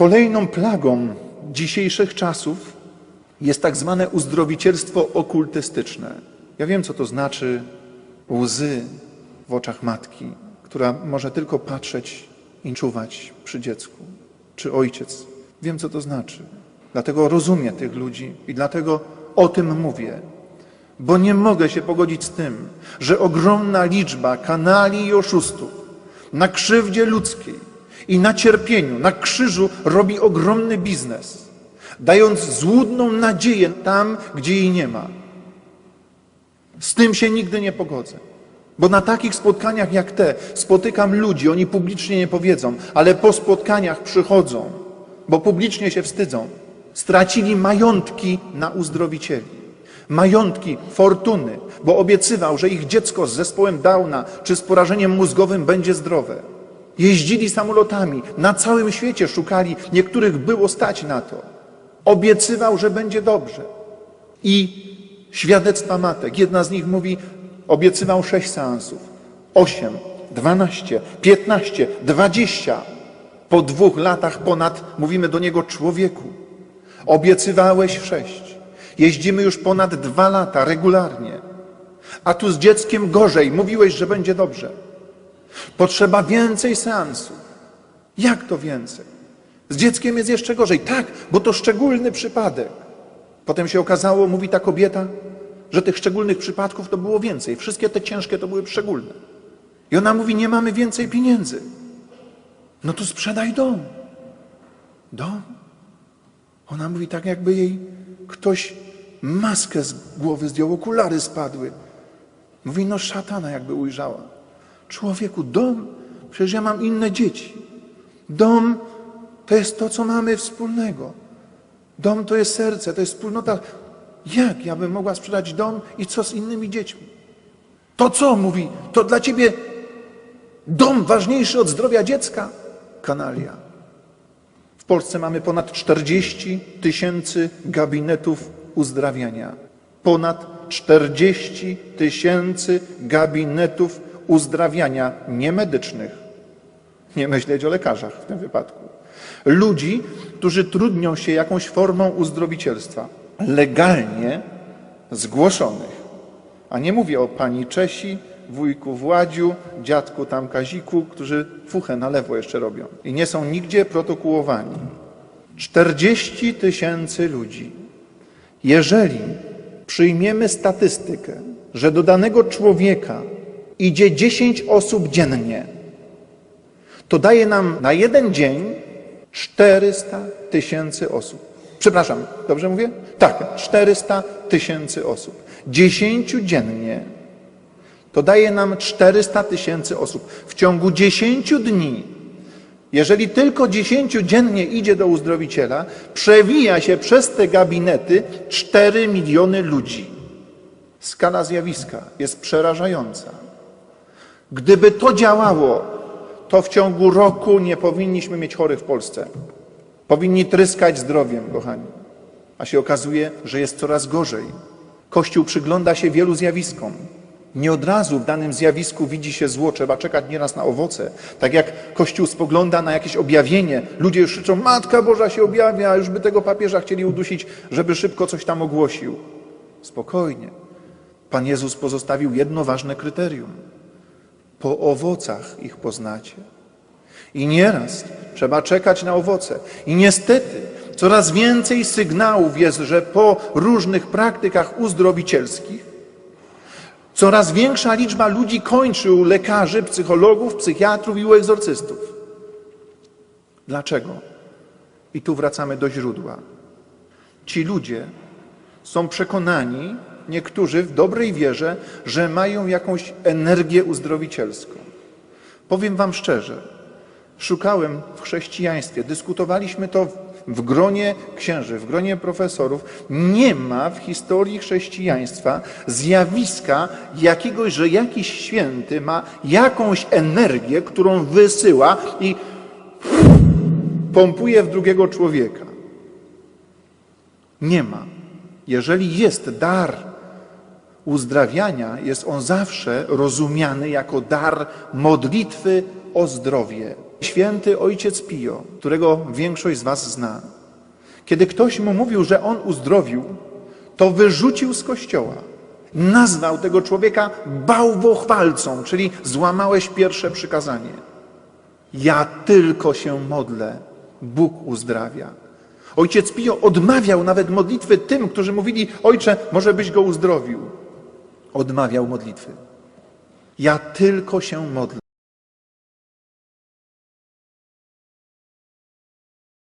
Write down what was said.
Kolejną plagą dzisiejszych czasów jest tak zwane uzdrowicielstwo okultystyczne. Ja wiem, co to znaczy łzy w oczach matki, która może tylko patrzeć i czuwać przy dziecku, czy ojciec. Wiem, co to znaczy. Dlatego rozumiem tych ludzi i dlatego o tym mówię. Bo nie mogę się pogodzić z tym, że ogromna liczba kanali i oszustów na krzywdzie ludzkiej i na cierpieniu, na krzyżu robi ogromny biznes, dając złudną nadzieję tam, gdzie jej nie ma. Z tym się nigdy nie pogodzę. Bo na takich spotkaniach jak te spotykam ludzi, oni publicznie nie powiedzą, ale po spotkaniach przychodzą, bo publicznie się wstydzą. Stracili majątki na uzdrowicieli. Majątki, fortuny, bo obiecywał, że ich dziecko z zespołem Downa czy z porażeniem mózgowym będzie zdrowe. Jeździli samolotami, na całym świecie szukali, niektórych było stać na to. Obiecywał, że będzie dobrze. I świadectwa matek. Jedna z nich mówi, obiecywał sześć seansów, osiem, dwanaście, piętnaście, dwadzieścia. Po dwóch latach ponad mówimy do niego człowieku. Obiecywałeś sześć. Jeździmy już ponad dwa lata regularnie. A tu z dzieckiem gorzej. Mówiłeś, że będzie dobrze. Potrzeba więcej seansów. Jak to więcej? Z dzieckiem jest jeszcze gorzej. Tak, bo to szczególny przypadek. Potem się okazało, mówi ta kobieta, że tych szczególnych przypadków to było więcej. Wszystkie te ciężkie to były szczególne. I ona mówi, nie mamy więcej pieniędzy. No to sprzedaj dom. Dom? Ona mówi tak, jakby jej ktoś maskę z głowy zdjął, okulary spadły. Mówi, no szatana jakby ujrzała. Człowieku, dom, przecież ja mam inne dzieci. Dom to jest to, co mamy wspólnego. Dom to jest serce, to jest wspólnota. Jak ja bym mogła sprzedać dom i co z innymi dziećmi? To co, mówi, to dla ciebie dom ważniejszy od zdrowia dziecka? Kanalia. W Polsce mamy ponad 40 tysięcy gabinetów uzdrawiania. Ponad 40 tysięcy gabinetów uzdrawiania niemedycznych. Nie myśleć o lekarzach w tym wypadku. Ludzi, którzy trudnią się jakąś formą uzdrowicielstwa, legalnie zgłoszonych. A nie mówię o pani Czesi, wujku Władziu, dziadku tam Kaziku, którzy fuchę na lewo jeszcze robią i nie są nigdzie protokołowani. 40 tysięcy ludzi. Jeżeli przyjmiemy statystykę, że do danego człowieka idzie 10 osób dziennie, to daje nam na jeden dzień 400 tysięcy osób. Przepraszam, dobrze mówię? Tak, 400 tysięcy osób. 10 dziennie to daje nam 400 tysięcy osób. W ciągu 10 dni, jeżeli tylko 10 dziennie idzie do uzdrowiciela, przewija się przez te gabinety 4 miliony ludzi. Skala zjawiska jest przerażająca. Gdyby to działało, to w ciągu roku nie powinniśmy mieć chorych w Polsce. Powinni tryskać zdrowiem, kochani. A się okazuje, że jest coraz gorzej. Kościół przygląda się wielu zjawiskom. Nie od razu w danym zjawisku widzi się zło, trzeba czekać nieraz na owoce. Tak jak Kościół spogląda na jakieś objawienie, ludzie już krzyczą, Matka Boża się objawia, już by tego papieża chcieli udusić, żeby szybko coś tam ogłosił. Spokojnie. Pan Jezus pozostawił jedno ważne kryterium. Po owocach ich poznacie. I nieraz trzeba czekać na owoce. I niestety coraz więcej sygnałów jest, że po różnych praktykach uzdrowicielskich coraz większa liczba ludzi kończy u lekarzy, psychologów, psychiatrów i u egzorcystów. Dlaczego? I tu wracamy do źródła. Ci ludzie są przekonani, niektórzy w dobrej wierze, że mają jakąś energię uzdrowicielską. Powiem Wam szczerze, szukałem w chrześcijaństwie, dyskutowaliśmy to w gronie księży, w gronie profesorów. Nie ma w historii chrześcijaństwa zjawiska jakiegoś, że jakiś święty ma jakąś energię, którą wysyła i pompuje w drugiego człowieka. Nie ma. Jeżeli jest dar uzdrawiania, jest on zawsze rozumiany jako dar modlitwy o zdrowie. Święty ojciec Pio, którego większość z Was zna, kiedy ktoś mu mówił, że on uzdrowił, to wyrzucił z kościoła. Nazwał tego człowieka bałwochwalcą, czyli złamałeś pierwsze przykazanie. Ja tylko się modlę, Bóg uzdrawia. Ojciec Pio odmawiał nawet modlitwy tym, którzy mówili: Ojcze, może byś go uzdrowił. Odmawiał modlitwy. Ja tylko się modlę.